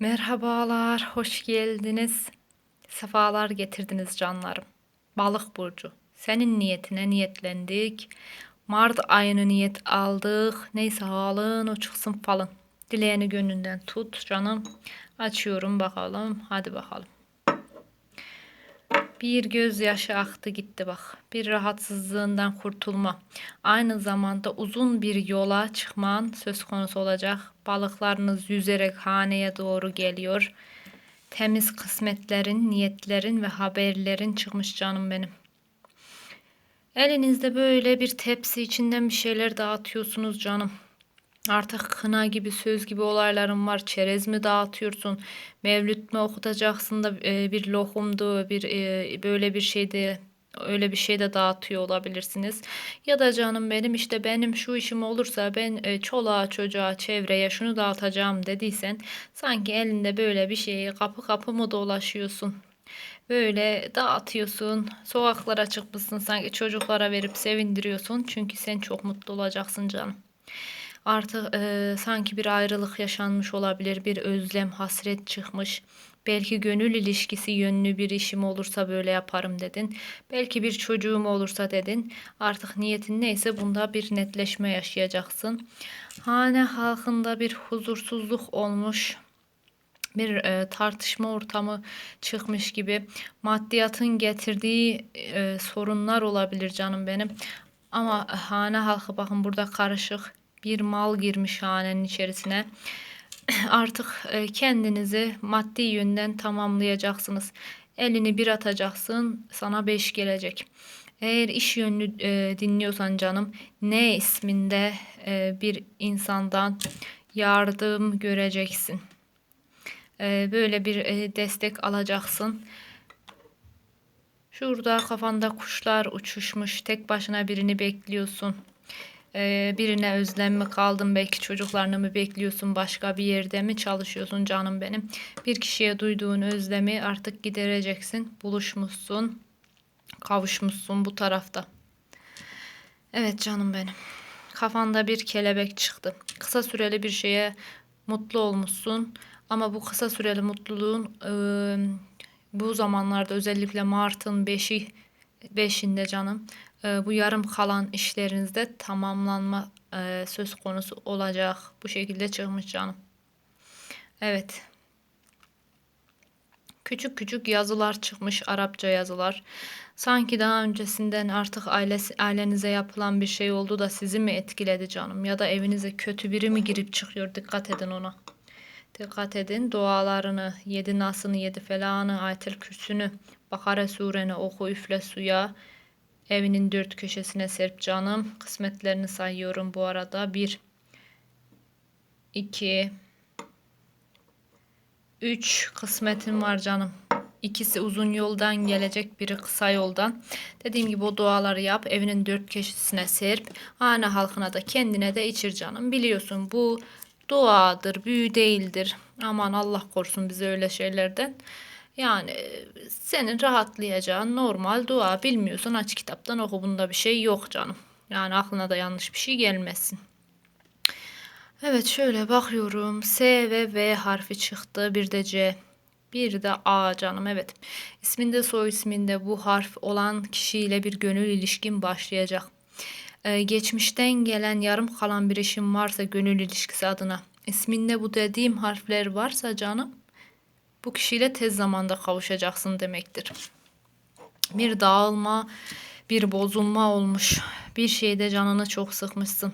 Merhabalar, hoş geldiniz. Sefalar getirdiniz canlarım. Balık burcu. Senin niyetine niyetlendik. Mart ayını niyet aldık. Neyse alın o çıksın falın. Dileğini gönlünden tut canım. Açıyorum bakalım. Hadi bakalım. Bir gözyaşı aktı gitti bak. Bir rahatsızlığından kurtulma. Aynı zamanda uzun bir yola çıkman söz konusu olacak. Balıklarınız yüzerek haneye doğru geliyor. Temiz kısmetlerin, niyetlerin ve haberlerin çıkmış canım benim. Elinizde böyle bir tepsi içinden bir şeyler dağıtıyorsunuz canım. Artık kına gibi söz gibi olayların var. Çerez mi dağıtıyorsun? Mevlüt mü okutacaksın da e, bir lohumdu, bir e, böyle bir şeyde öyle bir şey de dağıtıyor olabilirsiniz. Ya da canım benim işte benim şu işim olursa ben e, çoluğa çocuğa çevreye şunu dağıtacağım dediysen sanki elinde böyle bir şeyi kapı kapı mı dolaşıyorsun? Böyle dağıtıyorsun. Sokaklara çıkmışsın sanki çocuklara verip sevindiriyorsun. Çünkü sen çok mutlu olacaksın canım. Artık e, sanki bir ayrılık yaşanmış olabilir, bir özlem, hasret çıkmış. Belki gönül ilişkisi yönlü bir işim olursa böyle yaparım dedin. Belki bir çocuğum olursa dedin. Artık niyetin neyse bunda bir netleşme yaşayacaksın. Hane halkında bir huzursuzluk olmuş bir e, tartışma ortamı çıkmış gibi maddiyatın getirdiği e, sorunlar olabilir canım benim. Ama hane halkı bakın burada karışık bir mal girmiş hanenin içerisine. Artık e, kendinizi maddi yönden tamamlayacaksınız. Elini bir atacaksın, sana beş gelecek. Eğer iş yönlü e, dinliyorsan canım, ne isminde e, bir insandan yardım göreceksin. E, böyle bir e, destek alacaksın. Şurada kafanda kuşlar uçuşmuş, tek başına birini bekliyorsun. Ee, birine özlem mi kaldın belki çocuklarını mı bekliyorsun başka bir yerde mi çalışıyorsun canım benim. Bir kişiye duyduğun özlemi artık gidereceksin. Buluşmuşsun, kavuşmuşsun bu tarafta. Evet canım benim. Kafanda bir kelebek çıktı. Kısa süreli bir şeye mutlu olmuşsun. Ama bu kısa süreli mutluluğun e, bu zamanlarda özellikle Mart'ın 5'i 5'inde canım e, bu yarım kalan işlerinizde tamamlanma e, söz konusu olacak. Bu şekilde çıkmış canım. Evet. Küçük küçük yazılar çıkmış Arapça yazılar. Sanki daha öncesinden artık ailesi, ailenize yapılan bir şey oldu da sizi mi etkiledi canım? Ya da evinize kötü biri mi girip çıkıyor? Dikkat edin ona. Dikkat edin dualarını, yedi nasını, yedi felanı, ayetel kürsünü, Bakara sureni oku üfle suya. Evinin dört köşesine serp canım. Kısmetlerini sayıyorum bu arada. Bir, iki, üç kısmetim var canım. İkisi uzun yoldan gelecek, biri kısa yoldan. Dediğim gibi o duaları yap, evinin dört köşesine serp. Hane halkına da kendine de içir canım. Biliyorsun bu duadır, büyü değildir. Aman Allah korusun bizi öyle şeylerden. Yani senin rahatlayacağın normal dua bilmiyorsan aç kitaptan oku bunda bir şey yok canım. Yani aklına da yanlış bir şey gelmesin. Evet şöyle bakıyorum. S ve V harfi çıktı. Bir de C. Bir de A canım evet. İsminde soy isminde bu harf olan kişiyle bir gönül ilişkin başlayacak. Ee, geçmişten gelen yarım kalan bir işin varsa gönül ilişkisi adına. isminde bu dediğim harfler varsa canım bu kişiyle tez zamanda kavuşacaksın demektir. Bir dağılma, bir bozulma olmuş. Bir şeyde canını çok sıkmışsın.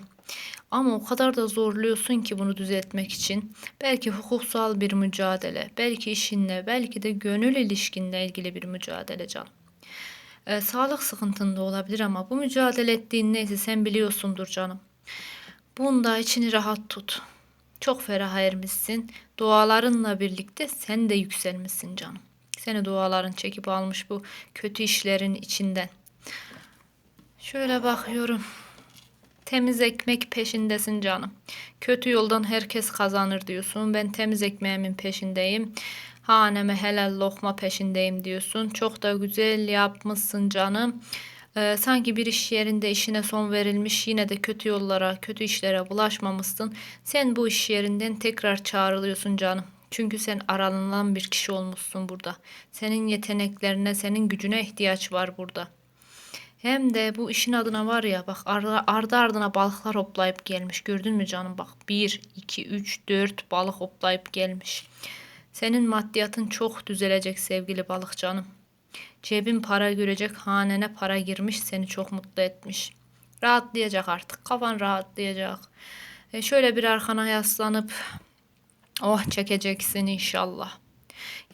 Ama o kadar da zorluyorsun ki bunu düzeltmek için. Belki hukuksal bir mücadele, belki işinle, belki de gönül ilişkinle ilgili bir mücadele canım. Ee, sağlık sıkıntında olabilir ama bu mücadele ettiğin neyse sen biliyorsundur canım. Bunda içini rahat tut. Çok ferah ermişsin. Dualarınla birlikte sen de yükselmişsin canım. Seni duaların çekip almış bu kötü işlerin içinden. Şöyle bakıyorum. Temiz ekmek peşindesin canım. Kötü yoldan herkes kazanır diyorsun. Ben temiz ekmeğimin peşindeyim. Haneme helal lokma peşindeyim diyorsun. Çok da güzel yapmışsın canım. Ee, sanki bir iş yerinde işine son verilmiş yine de kötü yollara, kötü işlere bulaşmamışsın. Sen bu iş yerinden tekrar çağrılıyorsun canım. Çünkü sen aranılan bir kişi olmuşsun burada. Senin yeteneklerine, senin gücüne ihtiyaç var burada. Hem de bu işin adına var ya bak ardı ardına balıklar hoplayıp gelmiş. Gördün mü canım bak 1, 2, 3, 4 balık hoplayıp gelmiş. Senin maddiyatın çok düzelecek sevgili balık canım. Cebin para görecek, hanene para girmiş, seni çok mutlu etmiş. Rahatlayacak artık, kafan rahatlayacak. E şöyle bir arkana yaslanıp oh çekeceksin inşallah.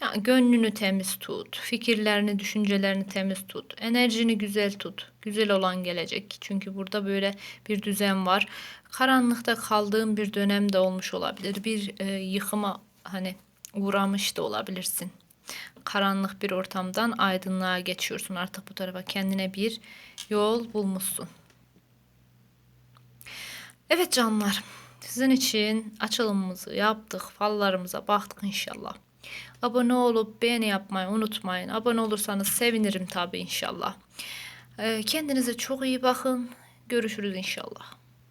Ya gönlünü temiz tut, fikirlerini, düşüncelerini temiz tut, enerjini güzel tut. Güzel olan gelecek. Çünkü burada böyle bir düzen var. Karanlıkta kaldığın bir dönem de olmuş olabilir. Bir e, yıkıma hani uğramış da olabilirsin. Karanlık bir ortamdan aydınlığa geçiyorsun. Artık bu tarafa kendine bir yol bulmuşsun. Evet canlar. Sizin için açılımımızı yaptık. Fallarımıza baktık inşallah. Abone olup beğeni yapmayı unutmayın. Abone olursanız sevinirim tabii inşallah. Ee, kendinize çok iyi bakın. Görüşürüz inşallah.